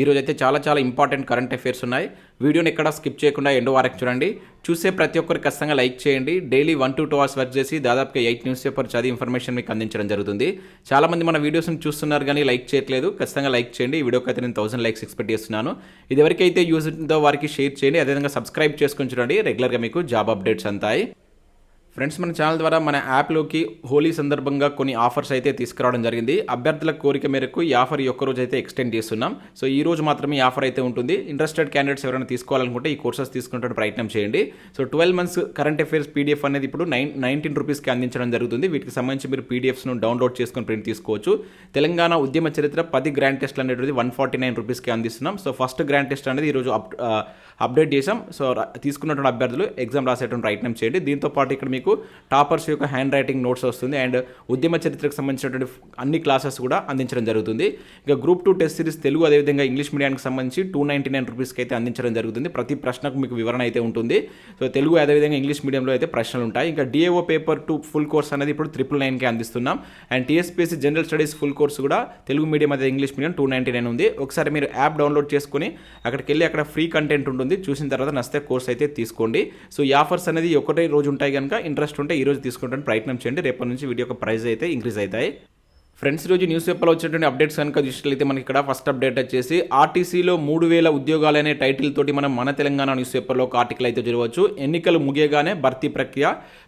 ఈరోజు అయితే చాలా చాలా ఇంపార్టెంట్ కరెంట్ అఫైర్స్ ఉన్నాయి. వీడియోని ఎక్కడ స్కిప్ చేయకుండా ఎండో వరకు చూడండి. చూసే ప్రతి ఒక్కరు ఖచ్చితంగా లైక్ చేయండి. Daily one to two hours work చేసి దాదాపుగా ఎయిట్ న్యూస్ పేపర్ చదివి ఇన్ఫర్మేషన్ మీకు అందించడం జరుగుతుంది. చాలామంది మన వీడియోస్ని చూస్తున్నారు కానీ లైక్ చేయట్లేదు. ఖచ్చితంగా లైక్ చేయండి. ఈ వీడియోకి అయితే నేను థౌసండ్ లైక్స్ ఎక్స్పెక్ట్ చేస్తున్నాను. ఇది ఎవరికైతే యూజ్ ఉందో వారికి షేర్ చేయండి. అదేవిధంగా సబ్స్క్రైబ్ చేసుకొని చూడండి. రెగ్యులర్గా మీకు జాబ్ అప్డేట్స్ అంతాయి. ఫ్రెండ్స్ మన ఛానల్ ద్వారా మన యాప్లోకి హోలీ సందర్భంగా కొన్ని ఆఫర్స్ అయితే తీసుకురావడం జరిగింది. అభ్యర్థుల కోరిక మేరకు ఈ ఆఫర్ ఈ రోజు అయితే ఎక్స్టెండ్ చేస్తున్నాం. సో ఈ రోజు మాత్రమే ఈ ఆఫర్ అయితే ఉంటుంది. ఇంట్రెస్టెడ్ క్యాండిడేట్స్ ఎవరైనా తీసుకోవాలనుకుంటే ఈ కోర్సెస్ తీసుకుంటే ప్రయత్నం చేయండి. So twelve months current affairs PDF అనేది ఇప్పుడు నైన్ నైన్టీన్ రూపీస్కి అందించడం జరుగుతుంది. వీటికి సంబంధించి మీరు పీడిఎఫ్స్ను డౌన్లోడ్ చేసుకొని ప్రింట్ తీసుకోవచ్చు. తెలంగాణ ఉద్యమ చరిత్ర పది గ్రాండ్ టెస్ట్లు అనేది వన్ ఫార్టీ నైన్ రూపీస్కి అందిస్తున్నాం. సో ఫస్ట్ గ్రాండ్ టెస్ట్ అనేది ఈరోజు అప్ అప్డేట్ చేసాం సో తీసుకున్నటువంటి అభ్యర్థులు ఎగ్జామ్ రాసేటువంటి ప్రయత్నం చేయండి. దీంతో పాటు ఇక్కడ మీకు టాపర్స్ యొక్క హ్యాండ్ రైటింగ్ నోట్స్ వస్తుంది. అండ్ ఉద్యమ చరిత్రకు సంబంధించినటువంటి అన్ని క్లాసెస్ కూడా అందించడం జరుగుతుంది. ఇక group two test series Telugu అదేవిధంగా ఇంగ్లీష్ మీడియానికి సంబంధించి టూ నైంటీ నైన్ రూపీస్కి అయితే అందించడం జరుగుతుంది. ప్రతి ప్రశ్నకు మీకు వివరణ అయితే ఉంటుంది. సో తెలుగు అదేవిధంగా ఇంగ్లీష్ మీడియంలో అయితే ప్రశ్నలు ఉంటాయి. ఇంకా DAO paper two full course అనేది ఇప్పుడు ట్రిపుల్ నైన్కి అందిస్తున్నాం. And TSPSC general studies full course కూడా తెలుగు మీడియం అదే English medium two ninety nine ఉంది. ఒకసారి మీరు యాప్ డౌన్లోడ్ చేసుకుని అక్కడికి వెళ్ళి అక్కడ ఫ్రీ కంటెంట్ ఉంటుంది. చూసిన తర్వాత నస్తే కోర్స్ అయితే తీసుకోండి. సో ఈ ఆఫర్స్ అనేది ఒకటే రోజు ఉంటాయి కనుక ఇంట్రెస్ట్ ఉంటే ఈ రోజు ప్రయత్నం చేయండి. రేపటి నుంచి వీడియో యొక్క ప్రైస్ అయితే ఇంక్రీజ్ అవుతాయి. ఫ్రెండ్స్ రోజు న్యూస్ పేపర్లో వచ్చినటువంటి అప్డేట్స్ కనుక చూసినట్లయితే మనకి ఇక్కడ ఫస్ట్ అప్డేట్ వచ్చేసి ఆర్టీసీలో మూడు వేల ఉద్యోగాలు అనే టైటిల్ తోటి మనం మన తెలంగాణ న్యూస్ పేపర్లో ఒక ఆర్టికల్ అయితే చూడవచ్చు ఎన్నికలు ముగియగానే భర్తీ ప్రక్రియ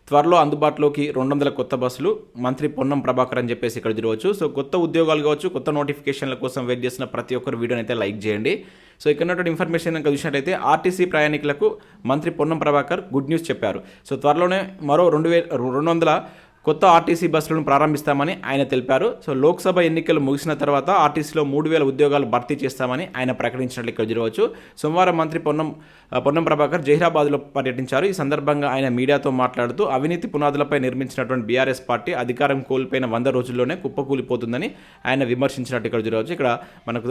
త్వరలో అందుబాటులోకి రెండు వందల కొత్త బస్సులు మంత్రి పొన్నం ప్రభాకర్ అని చెప్పేసి ఇక్కడ చూడవచ్చు సో కొత్త ఉద్యోగాలు కావచ్చు కొత్త నోటిఫికేషన్ల కోసం వెయిట్ చేసిన ప్రతి ఒక్కరు వీడియోని అయితే లైక్ చేయండి. సో ఇక్కడ ఉన్నటువంటి ఇన్ఫర్మేషన్ కనుక చూసినట్లయితే ఆర్టీసీ ప్రయాణికులకు మంత్రి పొన్నం ప్రభాకర్ గుడ్ న్యూస్ చెప్పారు. సో త్వరలోనే మరో రెండు వేల రెండు వందల కొత్త ఆర్టీసీ బస్సులను ప్రారంభిస్తామని ఆయన తెలిపారు. సో లోక్సభ ఎన్నికలు ముగిసిన తర్వాత ఆర్టీసీలో మూడు వేల ఉద్యోగాలు భర్తీ చేస్తామని ఆయన ప్రకటించినట్లు ఇక్కడ చూడవచ్చు సోమవారం మంత్రి పొన్నం పొన్నం ప్రభాకర్ జహీరాబాద్లో పర్యటించారు. ఈ సందర్భంగా ఆయన మీడియాతో మాట్లాడుతూ అవినీతి పునాదులపై నిర్మించినటువంటి బీఆర్ఎస్ పార్టీ అధికారం కోల్పోయిన వంద రోజుల్లోనే కుప్పకూలిపోతుందని ఆయన విమర్శించినట్టు ఇక్కడ చూడవచ్చు ఇక్కడ మనకు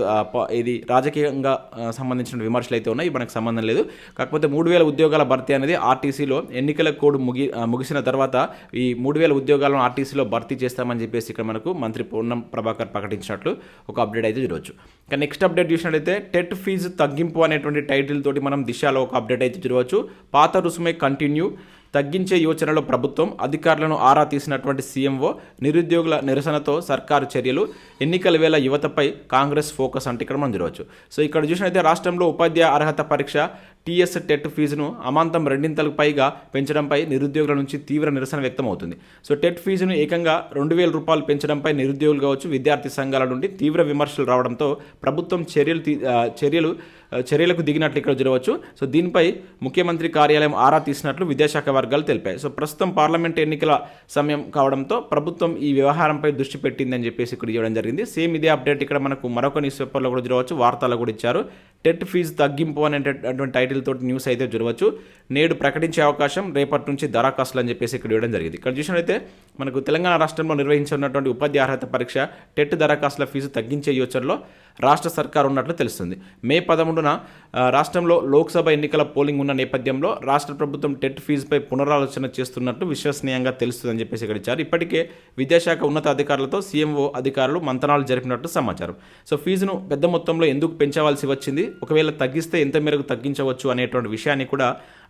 ఇది రాజకీయంగా సంబంధించిన విమర్శలు అయితే ఉన్నాయి. మనకు సంబంధం లేదు. కాకపోతే మూడు వేల ఉద్యోగాల భర్తీ అనేది ఆర్టీసీలో ఎన్నికల కోడ్ ముగి ముగిసిన తర్వాత ఈ మూడు వేల ఉద్యోగాలను ఆర్టీసీలో భర్తీ చేస్తామని చెప్పేసి ఇక్కడ మనకు మంత్రి పూర్ణం ప్రభాకర్ ప్రకటించినట్లు ఒక అప్డేట్ అయితే చూడవచ్చు ఇక నెక్స్ట్ అప్డేట్ చూసినట్లయితే టెట్ ఫీజు తగ్గింపు అనేటువంటి టైటిల్ తోటి మనం దిశలో ఒక అప్డేట్ అయితే చూడవచ్చు. పాత రుసుమే కంటిన్యూ. తగ్గించే యోచనలో ప్రభుత్వం అధికారులను ఆరా తీసినటువంటి సీఎంఓ నిరుద్యోగుల నిరసనతో సర్కారు చర్యలు ఎన్నికల వేళ యువతపై కాంగ్రెస్ ఫోకస్ అంటే ఇక్కడ మనం చూడవచ్చు. సో ఇక్కడ చూసినట్లయితే రాష్ట్రంలో ఉపాధ్యాయ అర్హత పరీక్ష టీఎస్ టెట్ ఫీజును అమాంతం రెండింతలకు పైగా పెంచడంపై నిరుద్యోగుల నుంచి తీవ్ర నిరసన వ్యక్తమవుతుంది. సో టెట్ ఫీజును ఏకంగా రెండు వేల రూపాయలు పెంచడంపై నిరుద్యోగులు కావచ్చు విద్యార్థి సంఘాల నుండి తీవ్ర విమర్శలు రావడంతో ప్రభుత్వం చర్యలు తీ- చర్యలు చర్యలకు దిగినట్లు ఇక్కడ చూడవచ్చు. సో దీనిపై ముఖ్యమంత్రి కార్యాలయం ఆరా తీసినట్లు విద్యాశాఖ వర్గాలు తెలిపాయి. సో ప్రస్తుతం పార్లమెంట్ ఎన్నికల సమయం కావడంతో ప్రభుత్వం ఈ వ్యవహారంపై దృష్టి పెట్టిందని చెప్పేసి ఇక్కడ ఇవ్వడం జరిగింది. సేమ్ ఇదే అప్డేట్ ఇక్కడ మనకు మరొక న్యూస్ పేపర్లో కూడా చూడవచ్చు. వార్తల్లో కూడా ఇచ్చారు. టెట్ ఫీజు తగ్గింపు అనేటటువంటి టైటిల్ తోటి న్యూస్ అయితే చూడవచ్చు. నేడు ప్రకటించే అవకాశం రేపటి నుంచి దరఖాస్తులు అని చెప్పేసి ఇక్కడ ఇవ్వడం జరిగింది. ఇక్కడ చూసినట్లయితే మనకు తెలంగాణ రాష్ట్రంలో నిర్వహించున్నటువంటి ఉపాధి అర్హత పరీక్ష టెట్ దరఖాస్తుల ఫీజు తగ్గించే యోచనలో రాష్ట్ర సర్కార్ ఉన్నట్లు తెలుస్తుంది. మే పదమూడున రాష్ట్రంలో లోక్సభ ఎన్నికల పోలింగ్ ఉన్న నేపథ్యంలో రాష్ట్ర ప్రభుత్వం టెట్ ఫీజుపై పునరాలోచన చేస్తున్నట్టు విశ్వసనీయంగా తెలుస్తుందని చెప్పేసి ఇక్కడ ఇచ్చారు. ఇప్పటికే విద్యాశాఖ ఉన్నతాధికారులతో సీఎంఓ అధికారులు మంతనాలు జరిపినట్టు సమాచారం. సో ఫీజును పెద్ద మొత్తంలో ఎందుకు పెంచవలసి వచ్చింది? ఒకవేళ తగ్గిస్తే ఎంత మేరకు తగ్గించవచ్చు అనేటువంటి విషయాన్ని కూడా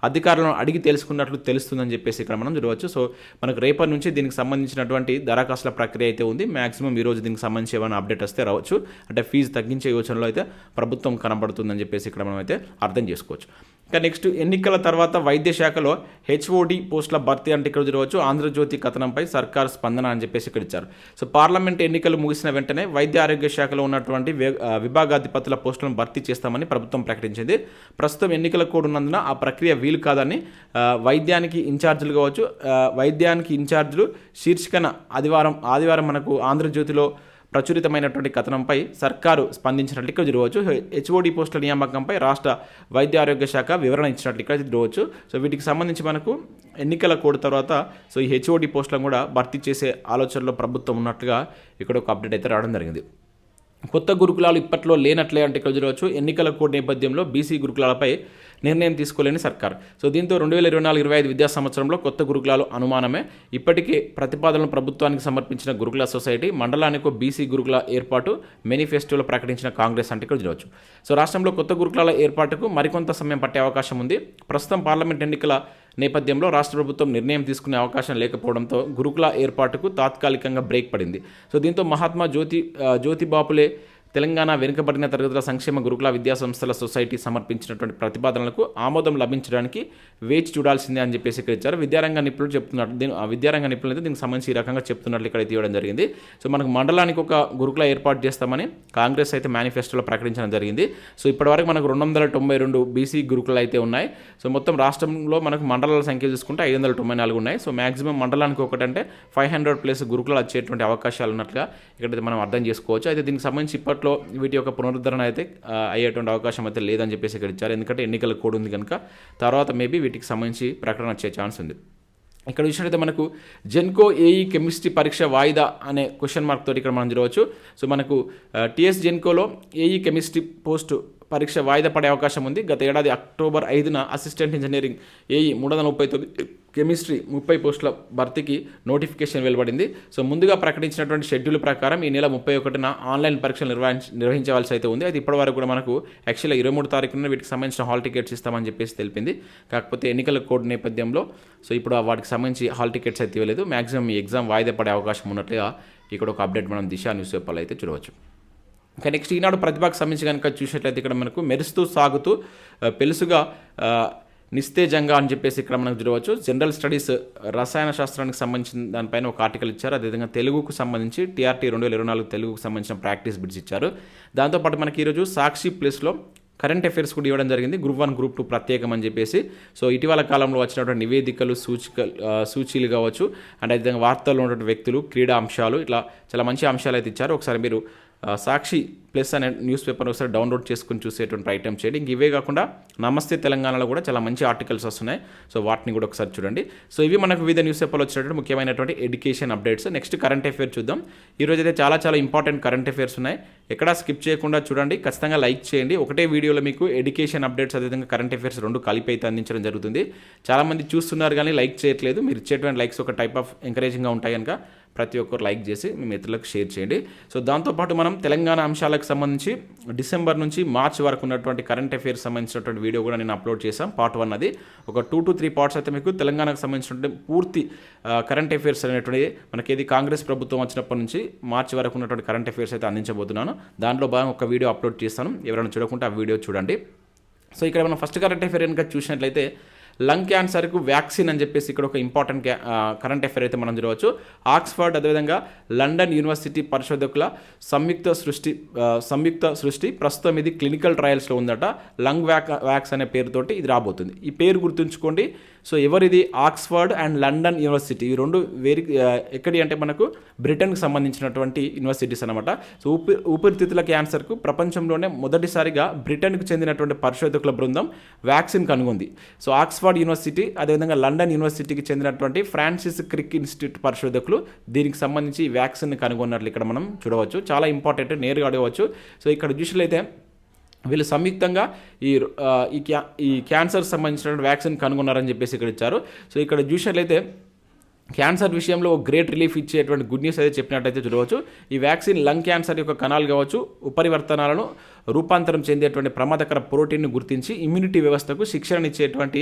అధికారులను అడిగి తెలుసుకున్నట్లు తెలుస్తుందని చెప్పేసి ఇక్కడ మనం చూడవచ్చు. సో మనకు రేపటి నుంచి దీనికి సంబంధించినటువంటి దరఖాస్తుల ప్రక్రియ అయితే ఉంది. మాక్సిమం ఈ రోజు దీనికి సంబంధించి ఏమైనా అప్డేట్ వస్తే రావచ్చు. అంటే ఫీజు తగ్గించే యోచనలో అయితే ప్రభుత్వం కనబడుతుందని చెప్పేసి ఇక్కడ మనం అయితే అర్థం చేసుకోవచ్చు. ఇంకా నెక్స్ట్ ఎన్నికల తర్వాత వైద్య శాఖలో హెచ్ఓడి పోస్టుల భర్తీ అంటే ఇక్కడ చూడవచ్చు. ఆంధ్రజ్యోతి కథనంపై సర్కార్ స్పందన అని చెప్పేసి ఇక్కడ ఇచ్చారు. సో పార్లమెంట్ ఎన్నికలు ముగిసిన వెంటనే వైద్య ఆరోగ్య శాఖలో ఉన్నటువంటి విభాగాధిపతుల పోస్టులను భర్తీ చేస్తామని ప్రభుత్వం ప్రకటించింది. ప్రస్తుతం ఎన్నికల కోడ్ ఉన్నందున ఆ ప్రక్రియ వీలు కాదని వైద్యానికి ఇన్ఛార్జీలు కావచ్చు వైద్యానికి ఇన్ఛార్జీలు శీర్షికన ఆదివారం ఆదివారం మనకు ఆంధ్రజ్యోతిలో ప్రచురితమైనటువంటి కథనంపై సర్కారు స్పందించినట్లు ఇక్కడ చూడవచ్చు హెచ్ఓడి పోస్టుల నియామకంపై రాష్ట్ర వైద్య ఆరోగ్య శాఖ వివరణ ఇచ్చినట్లు ఇక్కడ చూడవచ్చు సో వీటికి సంబంధించి మనకు ఎన్నికల కోడ్ తర్వాత సో ఈ హెచ్ఓడి పోస్టులను కూడా భర్తీ చేసే ఆలోచనలో ప్రభుత్వం ఉన్నట్లుగా ఇక్కడ ఒక అప్డేట్ అయితే రావడం జరిగింది. కొత్త గురుకులాలు ఇప్పట్లో లేనట్లే అంటే ఇక్కడ చూడవచ్చు. ఎన్నికల కోడ్ నేపథ్యంలో బీసీ గురుకులాలపై నిర్ణయం తీసుకోలేని సర్కార్. సో దీంతో రెండు వేల ఇరవై నాలుగు ఇరవై ఐదు విద్యా సంవత్సరంలో కొత్త గురుకులాలు అనుమానమే. ఇప్పటికే ప్రతిపాదనలు ప్రభుత్వానికి సమర్పించిన గురుకుల సొసైటీ మండలానికి బీసీ గురుకుల ఏర్పాటు మేనిఫెస్టోలో ప్రకటించిన కాంగ్రెస్ అంటే ఇక్కడ చూడవచ్చు. సో రాష్ట్రంలో కొత్త గురుకులాల ఏర్పాటుకు మరికొంత సమయం పట్టే అవకాశం ఉంది. ప్రస్తుతం పార్లమెంట్ ఎన్నికల నేపథ్యంలో రాష్ట్ర ప్రభుత్వం నిర్ణయం తీసుకునే అవకాశం లేకపోవడంతో గురుకుల ఏర్పాటుకు తాత్కాలికంగా బ్రేక్ పడింది. సో దీంతో మహాత్మా జ్యోతి జ్యోతిబాపులే జ్యోతి బాపులే తెలంగాణ వెనుకబడిన తరగతుల సంక్షేమ గురుకుల విద్యా సంస్థల సొసైటీ సమర్పించినటువంటి ప్రతిపాదనలకు ఆమోదం లభించడానికి వేచి చూడాల్సిందే అని చెప్పేసి ఇక్కడ ఇచ్చారు. విద్యారంగ నిపుణులు చెప్తున్నారు. దీని విద్యారంగ నిపుణులు అయితే దీనికి సంబంధించి ఈ రకంగా చెప్తున్నట్లు ఇక్కడ ఇవ్వడం జరిగింది. సో మనకు మండలానికి ఒక గురుకుల ఏర్పాటు చేస్తామని కాంగ్రెస్ అయితే మేనిఫెస్టోలో ప్రకటించడం జరిగింది. సో ఇప్పటివరకు మనకు రెండు వందల తొంభై రెండు బీసీ గురుకులు అయితే ఉన్నాయి. సో మొత్తం రాష్ట్రంలో మనకు మండలాల సంఖ్య చూసుకుంటే ఐదు వందల తొంభై నాలుగు ఉన్నాయి. సో మాక్సిమం మండలానికి ఒకటంటే ఫైవ్ హండ్రెడ్ ప్లస్ గురుకులు వచ్చేటువంటి అవకాశాలు ఉన్నట్లుగా ఇక్కడైతే మనం అర్థం చేసుకోవచ్చు. అయితే దీనికి సంబంధించి ఇప్పట్లో వీటి యొక్క పునరుద్ధరణ అయితే అయ్యేటువంటి అవకాశం అయితే లేదని చెప్పేసి ఇక్కడ ఇచ్చారు. ఎందుకంటే ఎన్నికల కోడ్ ఉంది కనుక తర్వాత మేబీ వీటికి సంబంధించి ప్రకటన వచ్చే ఛాన్స్ ఉంది. ఇక్కడ చూసినట్లయితే మనకు జెన్కో ఏఈ కెమిస్ట్రీ పరీక్ష వాయిదా అనే క్వశ్చన్ మార్క్ తోటి ఇక్కడ మనం చూడవచ్చు. సో మనకు టిఎస్ జెన్కోలో ఏఈ కెమిస్ట్రీ పోస్ట్ పరీక్ష వాయిదా పడే అవకాశం ఉంది. గత ఏడాది అక్టోబర్ ఐదున అసిస్టెంట్ ఇంజనీరింగ్ ఏఈ మూడు వందల ముప్పై తొమ్మిది కెమిస్ట్రీ ముప్పై పోస్టుల భర్తీకి నోటిఫికేషన్ వెలువడింది. సో ముందుగా ప్రకటించినటువంటి షెడ్యూల్ ప్రకారం ఈ నెల ముప్పై ఒకటిన ఆన్లైన్ పరీక్షలు నిర్వహించ నిర్వహించవలసి అయితే ఉంది. అయితే ఇప్పటివరకు కూడా మనకు యాక్చువల్గా ఇరవై మూడు తారీఖున వీటికి సంబంధించిన హాల్ టికెట్స్ ఇస్తామని చెప్పేసి తెలిపింది. కాకపోతే ఎన్నికల కోడ్ నేపథ్యంలో సో ఇప్పుడు వాటికి సంబంధించి హాల్ టికెట్స్ అయితే ఇవ్వలేదు. మాక్సిమం ఈ ఎగ్జామ్ వాయిదా పడే అవకాశం ఉన్నట్లుగా ఇక్కడ ఒక అప్డేట్ మనం దిశ న్యూస్ పేపర్లో అయితే చూడవచ్చు. ఇంకా నెక్స్ట్ ఈనాడు ప్రతిభకు సంబంధించి కనుక చూసినట్లయితే ఇక్కడ మనకు మెరుస్తూ సాగుతూ పెలుసుగా నిస్తేజంగా అని చెప్పేసి ఇక్కడ మనకు చూడవచ్చు. జనరల్ స్టడీస్ రసాయన శాస్త్రానికి సంబంధించిన దానిపైన ఒక ఆర్టికల్ ఇచ్చారు. అదేవిధంగా తెలుగుకు సంబంధించి టీఆర్టీ రెండు వేల ఇరవై నాలుగు తెలుగుకు సంబంధించిన ప్రాక్టీస్ బిడ్స్ ఇచ్చారు. దాంతోపాటు మనకి ఈరోజు సాక్షి ప్లేస్లో కరెంట్ అఫైర్స్ కూడా ఇవ్వడం జరిగింది. గ్రూప్ వన్ గ్రూప్ టూ ప్రత్యేకం అని చెప్పేసి. సో ఇటీవల కాలంలో వచ్చినటువంటి నివేదికలు సూచిక సూచీలు కావచ్చు. అండ్ అదేవిధంగా వార్తల్లో ఉన్నటువంటి వ్యక్తులు క్రీడా అంశాలు ఇట్లా చాలా మంచి అంశాలు అయితే ఇచ్చారు. ఒకసారి మీరు సాక్షి ప్లస్ అనే న్యూస్ పేపర్ ఒకసారి డౌన్లోడ్ చేసుకుని చూసేటువంటి ఐటమ్ చేయండి. ఇంక ఇవే కాకుండా నమస్తే తెలంగాణలో కూడా చాలా మంచి ఆర్టికల్స్ వస్తున్నాయి. సో వాటిని కూడా ఒకసారి చూడండి. సో ఇవి మనకు వివిధ న్యూస్ పేపర్లు వచ్చినటువంటి ముఖ్యమైనటువంటి education updates. Next current affair చూద్దాం. ఈరోజు అయితే చాలా చాలా ఇంపార్టెంట్ కరెంట్ అఫేర్స్ ఉన్నాయి. ఎక్కడా స్కిప్ చేయకుండా చూడండి. ఖచ్చితంగా లైక్ చేయండి. ఒకటే వీడియోలో మీకు ఎడ్యుకేషన్ అప్డేట్స్ అదేవిధంగా కరెంట్ అఫేర్స్ రెండు కలిపి అయితే అందించడం జరుగుతుంది. చాలామంది చూస్తున్నారు కానీ లైక్ చేయట్లేదు. మీరు ఇచ్చేటువంటి లైక్స్ ఒక టైప్ ఆఫ్ ఎంకరేజింగ్గా ఉంటాయి కనుక ప్రతి ఒక్కరు లైక్ చేసి మీ మిత్రులకు షేర్ చేయండి. సో దాంతోపాటు మనం తెలంగాణ అంశాలకు సంబంధించి డిసెంబర్ నుంచి మార్చ్ వరకు ఉన్నటువంటి కరెంట్ అఫైర్స్ సంబంధించినటువంటి వీడియో కూడా నేను అప్లోడ్ చేశాం పార్ట్ వన్ అది. ఒక టూ టు త్రీ పార్ట్స్ అయితే మీకు తెలంగాణకు సంబంధించినటువంటి పూర్తి కరెంట్ అఫైర్స్ అనేటువంటి మనకి ఏది కాంగ్రెస్ ప్రభుత్వం వచ్చినప్పటి నుంచి మార్చి వరకు ఉన్నటువంటి కరెంట్ అఫైర్స్ అయితే అందించబోతున్నాను. దాంట్లో భాగం ఒక వీడియో అప్లోడ్ చేస్తాను. ఎవరైనా చూడకుంటే ఆ వీడియో చూడండి. సో ఇక్కడ మనం ఫస్ట్ కరెంట్ అఫైర్ కనుక చూసినట్లయితే లంగ్ క్యాన్సర్కు వ్యాక్సిన్ అని చెప్పేసి ఇక్కడ ఒక ఇంపార్టెంట్ క్యా- కరెంట్ అఫైర్ అయితే మనం చూడవచ్చు. ఆక్స్ఫర్డ్ అదేవిధంగా లండన్ యూనివర్సిటీ పరిశోధకుల సంయుక్త సృష్టి సంయుక్త సృష్టి ప్రస్తుతం ఇది క్లినికల్ ట్రయల్స్లో ఉందట. లంగ్ వ్యాక్ వ్యాక్స్ అనే పేరుతోటి ఇది రాబోతుంది. ఈ పేరు గుర్తుంచుకోండి. సో ఎవరిది? Oxford and London university. ఈ రెండు వేరి ఎక్కడి అంటే మనకు బ్రిటన్కి సంబంధించినటువంటి యూనివర్సిటీస్ అనమాట సో ఊపి ఊపిరితిత్తుల క్యాన్సర్కు ప్రపంచంలోనే మొదటిసారిగా బ్రిటన్కు చెందినటువంటి పరిశోధకుల బృందం వ్యాక్సిన్ కనుగొంది. సో ఆక్స్ఫర్డ్ యూనివర్సిటీ అదేవిధంగా లండన్ యూనివర్సిటీకి చెందినటువంటి ఫ్రాన్సిస్ క్రిక్ ఇన్స్టిట్యూట్ పరిశోధకులు దీనికి సంబంధించి వ్యాక్సిన్ కనుగొన్నట్లు ఇక్కడ మనం చూడవచ్చు. చాలా ఇంపార్టెంట్ నేరుగా అడగవచ్చు. సో ఇక్కడ చూసినట్లయితే వీళ్ళు సంయుక్తంగా ఈ ఈ క్యా ఈ క్యాన్సర్ సంబంధించిన వ్యాక్సిన్ కనుగొన్నారని చెప్పేసి ఇక్కడ ఇచ్చారు. సో ఇక్కడ చూసినట్లయితే క్యాన్సర్ విషయంలో ఒక గ్రేట్ రిలీఫ్ ఇచ్చేటువంటి గుడ్ న్యూస్ అయితే చెప్పినట్టయితే చూడవచ్చు. ఈ వ్యాక్సిన్ లంగ్ క్యాన్సర్ యొక్క కణాలు కావచ్చు ఉపరివర్తనాలను రూపాంతరం చెందేటువంటి ప్రమాదకర ప్రోటీన్ను గుర్తించి ఇమ్యూనిటీ వ్యవస్థకు శిక్షణ ఇచ్చేటువంటి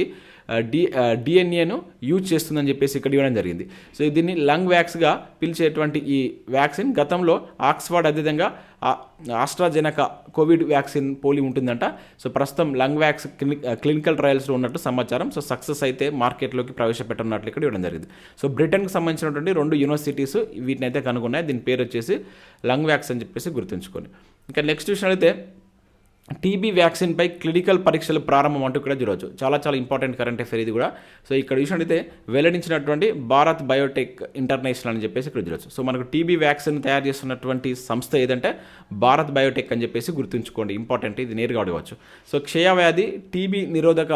డి డిఎన్ఏను యూజ్ చేస్తుందని చెప్పేసి ఇక్కడ ఇవ్వడం జరిగింది. సో దీన్ని లంగ్ వ్యాక్స్గా పిలిచేటువంటి ఈ వ్యాక్సిన్. గతంలో ఆక్స్ఫర్డ్ అదేవిధంగా ఆస్ట్రాజెనక కోవిడ్ వ్యాక్సిన్ పోలి ఉంటుందంట. సో ప్రస్తుతం లంగ్ వ్యాక్స్ క్లినికల్ ట్రయల్స్లో ఉన్నట్టు సమాచారం. సో సక్సెస్ అయితే మార్కెట్లోకి ప్రవేశపెట్టనున్నట్లు ఇక్కడ ఇవ్వడం జరిగింది. సో బ్రిటన్కి సంబంధించినటువంటి రెండు యూనివర్సిటీస్ వీటిని అయితే కనుగొన్నాయి. దీని పేరు వచ్చేసి లంగ్ వ్యాక్స్ అని చెప్పేసి గుర్తుంచుకొని ఇంకా నెక్స్ట్ చూసినట్లయితే టీబీ వ్యాక్సిన్పై క్లినికల్ పరీక్షలు ప్రారంభం అంటూ కూడా చూడవచ్చు చాలా చాలా ఇంపార్టెంట్ కరెంట్ అఫేర్ ఇది కూడా. సో ఇక్కడ చూసినట్టయితే వెల్లడించినటువంటి భారత్ బయోటెక్ ఇంటర్నేషనల్ అని చెప్పేసి ఇక్కడ చూడవచ్చు సో మనకు టీబీ వ్యాక్సిన్ తయారు చేస్తున్నటువంటి సంస్థ ఏదంటే భారత్ బయోటెక్ అని చెప్పేసి గుర్తుంచుకోండి. ఇంపార్టెంట్ ఇది నేరుగా అడగవచ్చు. సో క్షయవ్యాధి టీబీ నిరోధక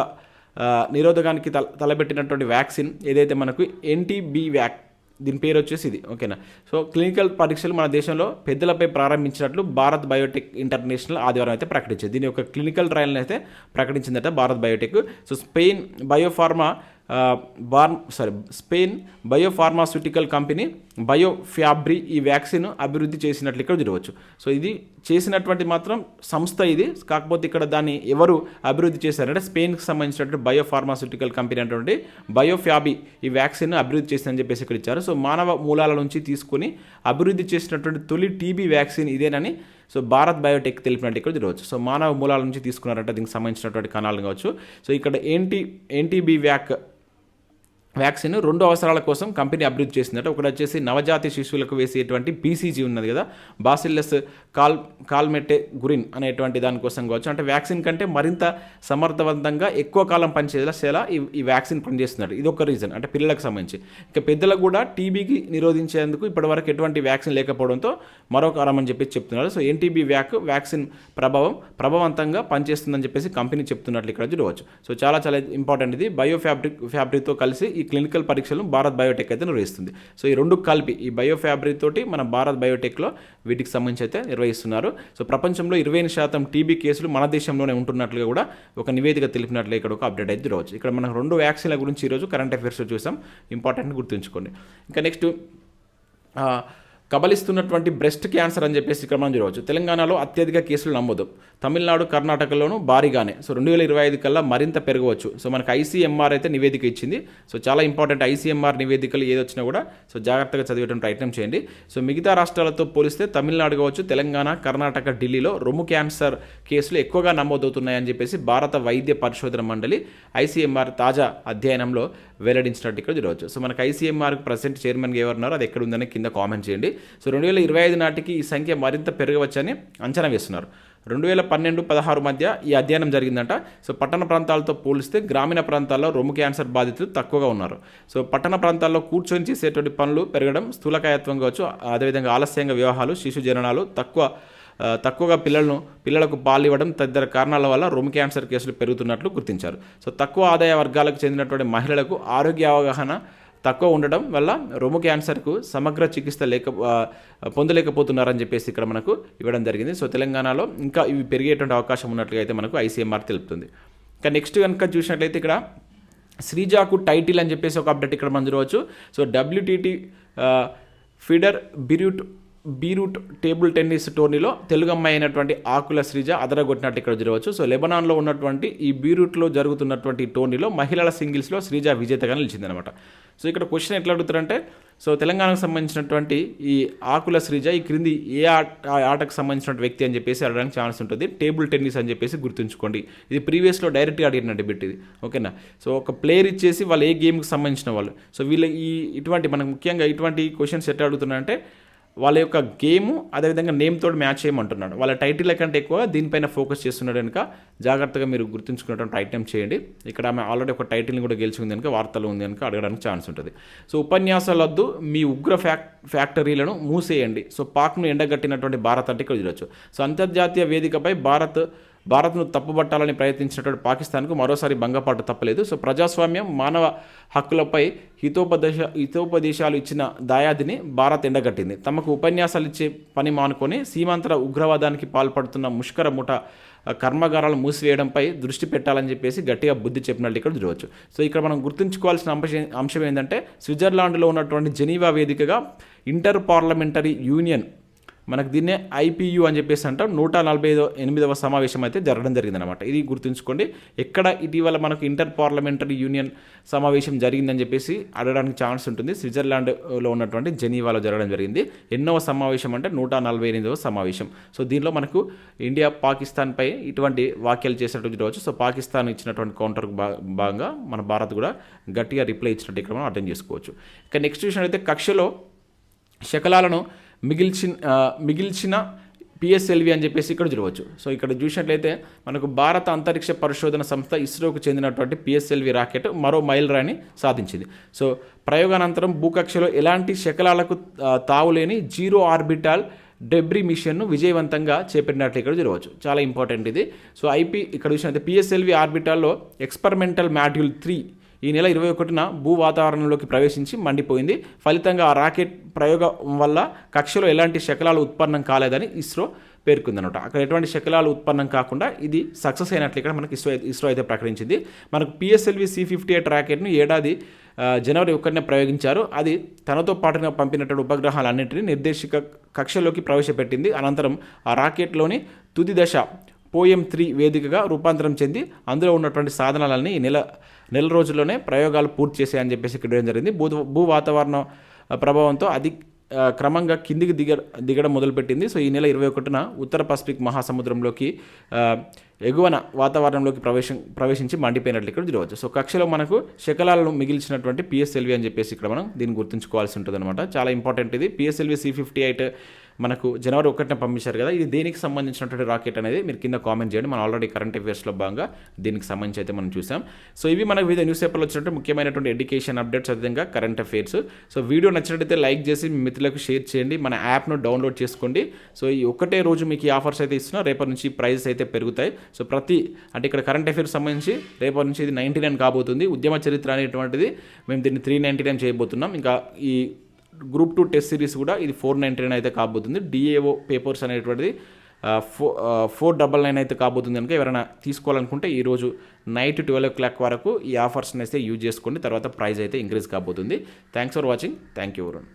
నిరోధకానికి తల తలబెట్టినటువంటి వ్యాక్సిన్ ఏదైతే మనకు ఎన్టీబీ వ్యాక్ దీని పేరు వచ్చేసి ఇది ఓకేనా? సో క్లినికల్ పరీక్షలు మన దేశంలో పెద్దలపై ప్రారంభించినట్లు భారత్ బయోటెక్ ఇంటర్నేషనల్ ఆదివారం అయితే ప్రకటించింది. దీని యొక్క క్లినికల్ ట్రయల్ని అయితే ప్రకటించిందట Bharat biotech. So Spain biopharma bar sorry Spain biopharmaceutical company Biofabri ఈ వ్యాక్సిన్ అభివృద్ధి చేసినట్లు ఇక్కడ చూడవచ్చు. సో ఇది చేసినటువంటి మాత్రం సంస్థ ఇది. కాకపోతే ఇక్కడ దాన్ని ఎవరు అభివృద్ధి చేశారంటే స్పెయిన్కి సంబంధించినటువంటి బయోఫార్మాస్యూటికల్ కంపెనీ అటువంటి బయోఫ్యాబి ఈ వ్యాక్సిన్ అభివృద్ధి చేసిందని చెప్పేసి ఇక్కడ ఇచ్చారు. సో మానవ మూలాల నుంచి తీసుకొని అభివృద్ధి చేసినటువంటి తొలి టీబీ వ్యాక్సిన్ ఇదేనని సో భారత్ బయోటెక్ తెలిపినట్టు ఇక్కడ చూడవచ్చు. సో మానవ మూలాల నుంచి తీసుకున్నారంటే దీనికి సంబంధించినటువంటి కణాలు కావచ్చు. సో ఇక్కడ ఏంటి ఎన్టీబీ వ్యాక్ వ్యాక్సిన్ రెండు అవసరాల కోసం కంపెనీ అభివృద్ధి చేసిందట. ఒకటి వచ్చేసి నవజాతి శిశువులకు వేసేటువంటి బీసీజీ ఉన్నది కదా బాసిల్లస్ కాల్ కాల్మెటే గురిన్ అనేటువంటి దానికోసం కావచ్చు. అంటే వ్యాక్సిన్ కంటే మరింత సమర్థవంతంగా ఎక్కువ కాలం పనిచేసేలా ఈ ఈ వ్యాక్సిన్ పనిచేస్తున్నాడు ఇది ఒక రీజన్. అంటే పిల్లలకు సంబంధించి. ఇక పెద్దలకు కూడా టీబీకి నిరోధించేందుకు ఇప్పటివరకు ఎటువంటి వ్యాక్సిన్ లేకపోవడంతో మరో కారణం అని చెప్పేసి చెప్తున్నారు. సో ఎన్టీబీ వ్యాక్ వ్యాక్సిన్ ప్రభావం ప్రభావవంతంగా పనిచేస్తుందని చెప్పేసి కంపెనీ చెప్తున్నట్లు ఇక్కడ చూడవచ్చు. సో చాలా చాలా ఇంపార్టెంట్ ఇది. బయో ఫ్యాబ్రిక్ ఫ్యాబ్రిక్తో కలిసి ఈ క్లినికల్ పరీక్షలను భారత్ బయోటెక్ అయితే నిర్వహిస్తుంది. సో ఈ రెండు కలిపి ఈ బయో ఫ్యాబ్రిక్ తోటి మన భారత్ బయోటెక్లో వీటికి సంబంధించి అయితే నిర్వహిస్తున్నారు. సో ప్రపంచంలో ఇరవై శాతం టీబీ కేసులు మన దేశంలోనే ఉంటున్నట్లుగా కూడా ఒక నివేదిక తెలిపినట్లు ఇక్కడ ఒక అప్డేట్ అయితే చూడవచ్చు ఇక్కడ మనం రెండు వ్యాక్సిన్ల గురించి ఈరోజు కరెంట్ అఫైర్స్ చూసాం. ఇంపార్టెంట్ గుర్తుంచుకోండి. ఇంకా నెక్స్ట్ కబలిస్తున్నటువంటి బ్రెస్ట్ క్యాన్సర్ అని చెప్పేసి ఇక్కడ మనం చూడవచ్చు. తెలంగాణలో అత్యధిక కేసులు నమోదు తమిళనాడు కర్ణాటకలోనూ భారీగానే. సో రెండు వేల ఇరవై ఐదు కల్లా మరింత పెరగవచ్చు. సో మనకు ఐసీఎంఆర్ అయితే నివేదిక ఇచ్చింది. సో చాలా ఇంపార్టెంట్ ఐసీఎంఆర్ నివేదికలు ఏది వచ్చినా కూడా సో జాగ్రత్తగా చదివేటువంటి ప్రయత్నం చేయండి. సో మిగతా రాష్ట్రాలతో పోలిస్తే తమిళనాడు కావచ్చు తెలంగాణ కర్ణాటక ఢిల్లీలో రొమ్ము క్యాన్సర్ కేసులు ఎక్కువగా నమోదవుతున్నాయని చెప్పేసి భారత వైద్య పరిశోధన మండలి ఐసీఎంఆర్ తాజా అధ్యయనంలో వెల్లడించినట్టు ఇక్కడ చూడవచ్చు. సో మనకు ఐసీఎంఆర్ ప్రజెంట్ చైర్మన్గా ఎవరున్నారో అది ఎక్కడ ఉందని కింద కామెంట్ చేయండి. సో రెండు వేల ఇరవై ఐదు నాటికి ఈ సంఖ్య మరింత పెరగవచ్చని అంచనా వేస్తున్నారు. రెండు వేల పన్నెండు పదహారు మధ్య ఈ అధ్యయనం జరిగిందంట. సో పట్టణ ప్రాంతాలతో పోలిస్తే గ్రామీణ ప్రాంతాల్లో రొమ్ము క్యాన్సర్ బాధితులు తక్కువగా ఉన్నారు. సో పట్టణ ప్రాంతాల్లో కూర్చొని చేసేటువంటి పనులు పెరగడం స్థూలకాయత్వం కావచ్చు. అదేవిధంగా ఆలస్యంగా వివాహాలు శిశు జననాలు తక్కువ తక్కువగా పిల్లలను పిల్లలకు పాలు ఇవ్వడం తదితర కారణాల వల్ల రొమ్ము క్యాన్సర్ కేసులు పెరుగుతున్నట్లు గుర్తించారు. సో తక్కువ ఆదాయ వర్గాలకు చెందినటువంటి మహిళలకు ఆరోగ్య అవగాహన తక్కువ ఉండడం వల్ల రొమ్ము క్యాన్సర్కు సమగ్ర చికిత్స లేక పొందలేకపోతున్నారని చెప్పేసి ఇక్కడ మనకు ఇవ్వడం జరిగింది. సో తెలంగాణలో ఇంకా ఇవి పెరిగేటువంటి అవకాశం ఉన్నట్లుగా అయితే మనకు ఐసీఎంఆర్ తెలుపుతుంది. ఇంకా నెక్స్ట్ కనుక చూసినట్లయితే ఇక్కడ శ్రీజాకు టైటిల్ అని చెప్పేసి ఒక అప్డేట్ ఇక్కడ మనం చూడవచ్చు. So WTT feeder Beirut Beirut table tennis టోర్నీలో తెలుగు అమ్మాయి అయినటువంటి ఆకుల శ్రీజ అదరగొట్టినట్టు ఇక్కడ చూడవచ్చు సో లెబనాన్లో ఉన్నటువంటి ఈ బీరూట్లో జరుగుతున్నటువంటి టోర్నీలో మహిళల సింగిల్స్లో శ్రీజ విజేతగా నిలిచిందనమాట సో ఇక్కడ క్వశ్చన్ ఎట్లా అడుగుతారంటే సో తెలంగాణకు సంబంధించినటువంటి ఈ ఆకుల శ్రీజ ఈ క్రింది ఏ ఆట ఆ ఆటకు సంబంధించిన వ్యక్తి అని చెప్పేసి అడగడానికి ఛాన్స్ ఉంటుంది. టేబుల్ టెన్నిస్ అని చెప్పేసి గుర్తుంచుకోండి. ఇది ప్రీవియస్లో డైరెక్ట్గా అడిగినట్టు బిట్ ఇది. ఓకేనా? సో ఒక ప్లేయర్ ఇచ్చేసి వాళ్ళు ఏ గేమ్కి సంబంధించిన వాళ్ళు. సో వీళ్ళ ఈ ఇటువంటి మనకు ముఖ్యంగా ఇటువంటి క్వశ్చన్స్ ఎట్లా అడుగుతున్నారంటే వాళ్ళ యొక్క గేమ్ అదేవిధంగా నేమ్తో మ్యాచ్ చేయమంటున్నాడు. వాళ్ళ టైటిల్ కంటే ఎక్కువ దీనిపైన ఫోకస్ చేస్తున్నాడు కనుక జాగ్రత్తగా మీరు గుర్తుంచుకున్నటువంటి ప్రయత్నం చేయండి. ఇక్కడ ఆమె ఆల్రెడీ ఒక టైటిల్ని కూడా గెలిచింది కనుక వార్తలు ఉంది కనుక అడగడానికి ఛాన్స్ ఉంటుంది. సో ఉపన్యాసాలొద్దు మీ ఉగ్ర ఫ్యాక్ ఫ్యాక్టరీలను మూసేయండి. సో పాక్ను ఎండగట్టినటువంటి భారత్ అంటే ఇక్కడ చూడొచ్చు సో అంతర్జాతీయ వేదికపై భారత్ భారత్ను తప్పుబట్టాలని ప్రయత్నించినటువంటి పాకిస్తాన్కు మరోసారి భంగపాటు తప్పలేదు. సో ప్రజాస్వామ్యం మానవ హక్కులపై హితోపదేశ హితోపదేశాలు ఇచ్చిన దాయాదిని భారత్ ఎండగట్టింది. తమకు ఉపన్యాసాలు ఇచ్చే పని మానుకొని సీమాంతర ఉగ్రవాదానికి పాల్పడుతున్న ముష్కర ముఠ కర్మాగారాలు మూసివేయడంపై దృష్టి పెట్టాలని చెప్పేసి గట్టిగా బుద్ధి చెప్పినట్టు ఇక్కడ చూడవచ్చు. సో ఇక్కడ మనం గుర్తుంచుకోవాల్సిన అంశం అంశం ఏంటంటే స్విట్జర్లాండ్లో ఉన్నటువంటి జెనీవా వేదికగా ఇంటర్ పార్లమెంటరీ యూనియన్ మనకు దీన్నే ఐపీయూ అని చెప్పేసి అంటాం. నూట నలభై ఐదో ఎనిమిదవ సమావేశం అయితే జరగడం జరిగిందనమాట ఇది గుర్తుంచుకోండి. ఎక్కడ ఇటీవల మనకు ఇంటర్ పార్లమెంటరీ యూనియన్ సమావేశం జరిగిందని చెప్పేసి అడగడానికి ఛాన్స్ ఉంటుంది. స్విట్జర్లాండ్లో ఉన్నటువంటి జెనీవాలో జరగడం జరిగింది. ఎన్నవ సమావేశం అంటే నూట నలభై ఎనిమిదవ సమావేశం. సో దీనిలో మనకు ఇండియా పాకిస్తాన్పై ఇటువంటి వ్యాఖ్యలు చేసినట్టు రోజు సో పాకిస్తాన్ ఇచ్చినటువంటి కౌంటర్కు భాగంగా మన భారత్ కూడా గట్టిగా రిప్లై ఇచ్చినట్టు ఇక్కడ మనం అర్థం చేసుకోవచ్చు. ఇక నెక్స్ట్ విషయం అయితే కక్షలో శకలాలను మిగిల్చిన మిగిల్చిన పిఎస్ఎల్వి అని చెప్పేసి ఇక్కడ చూడవచ్చు. సో ఇక్కడ చూసినట్లయితే మనకు భారత అంతరిక్ష పరిశోధన సంస్థ ఇస్రోకు చెందినటువంటి పిఎస్ఎల్వి రాకెట్ మరో మైలురాయిని సాధించింది. సో ప్రయోగానంతరం భూకక్షలో ఎలాంటి శకలాలకు తావులేని జీరో ఆర్బిటాల్ డెబ్రీ మిషన్ను విజయవంతంగా చేపట్టినట్లు ఇక్కడ చూడవచ్చు. చాలా ఇంపార్టెంట్ ఇది. సో ఐపీ ఇక్కడ చూసినట్లయితే పిఎస్ఎల్వి ఆర్బిటాల్లో ఎక్స్పెరిమెంటల్ మాడ్యూల్ త్రీ ఈ నెల ఇరవై ఒకటిన భూ వాతావరణంలోకి ప్రవేశించి మండిపోయింది. ఫలితంగా ఆ రాకెట్ ప్రయోగం వల్ల కక్షలో ఎలాంటి శకలాలు ఉత్పన్నం కాలేదని ఇస్రో పేర్కొందనమాట. అక్కడ ఎటువంటి శకలాలు ఉత్పన్నం కాకుండా ఇది సక్సెస్ అయినట్లు ఇక్కడ మనకి ఇస్రో ఇస్రో అయితే ప్రకటించింది. మనకు పిఎస్ఎల్వి సి ఫిఫ్టీ ఎయిట్ రాకెట్ను ఏడాది జనవరి ఒకటినే ప్రయోగించారు. అది తనతో పాటుగా పంపినటువంటి ఉపగ్రహాలన్నింటినీ నిర్దేశిక కక్షలోకి ప్రవేశపెట్టింది. అనంతరం ఆ రాకెట్లోని తుది దశ పోయం త్రీ వేదికగా రూపాంతరం చెంది అందులో ఉన్నటువంటి సాధనాలన్నీ ఈ నెల నెల రోజుల్లోనే ప్రయోగాలు పూర్తి చేశాయని చెప్పేసి ఇక్కడ ఇవ్వడం జరిగింది. భూ భూ వాతావరణ ప్రభావంతో అది క్రమంగా కిందికి దిగ దిగడం మొదలుపెట్టింది. సో ఈ నెల ఇరవై ఒకటిన ఉత్తర పసిఫిక్ మహాసముద్రంలోకి ఎగువన వాతావరణంలోకి ప్రవేశం ప్రవేశించి మండిపోయినట్లు ఇక్కడ చూడవచ్చు. సో కక్షలో మనకు శకలాలను మిగిల్చినటువంటి పిఎస్ఎల్వి అని చెప్పేసి ఇక్కడ మనం దీన్ని గుర్తుంచుకోవాల్సి ఉంటుంది అనమాట చాలా ఇంపార్టెంట్ ఇది. పిఎస్ఎల్వి సి ఫిఫ్టీ ఎయిట్ మనకు జనవరి ఒకటిన పంపించారు కదా. ఇది దేనికి సంబంధించినటువంటి రాకెట్ అనేది మీరు కింద కామెంట్ చేయండి. మనం ఆల్రెడీ కరెంట్ అఫేర్స్లో భాగంగా దీనికి సంబంధించి అయితే మనం చూసాం. సో ఇవి మనకు వివిధ న్యూస్ పేపర్లో వచ్చినట్టు ముఖ్యమైనటువంటి ఎడ్యుకేషన్ అప్డేట్స్ అదేవిధంగా కరెంట్ అఫేర్స్ సో వీడియో నచ్చినట్టయితే లైక్ చేసి మీ మిత్రులకు షేర్ చేయండి. మన యాప్ను డౌన్లోడ్ చేసుకోండి. సో ఈ ఒక్కటే రోజు మీకు ఈ ఆఫర్స్ అయితే ఇస్తున్నా. రేపటి నుంచి ప్రైజెస్ అయితే పెరుగుతాయి. సో ప్రతి అంటే ఇక్కడ కరెంట్ అఫేర్స్ సంబంధించి రేపటి నుంచి ఇది నైంటీ నైన్ కాబోతుంది. ఉద్యమ చరిత్ర అనేటువంటిది మేము దీన్ని త్రీ నైంటీ నైన్ చేయబోతున్నాం. ఇంకా ఈ గ్రూప్ టూ టెస్ట్ సిరీస్ కూడా ఇది ఫోర్ నైంటీ నైన్ అయితే కాబోతుంది. డిఏఓ పేపర్స్ అనేటువంటిది ఫో ఫోర్ డబల్ నైన్ అయితే కాబోతుంది కనుక ఎవరైనా తీసుకోవాలనుకుంటే ఈరోజు నైట్ ట్వెల్వ్ ఓ క్లాక్ వరకు ఈ ఆఫర్స్ని అయితే యూజ్ చేసుకోండి. తర్వాత ప్రైస్ అయితే ఇంక్రీజ్ కాబోతుంది. Thanks for watching thank you Varun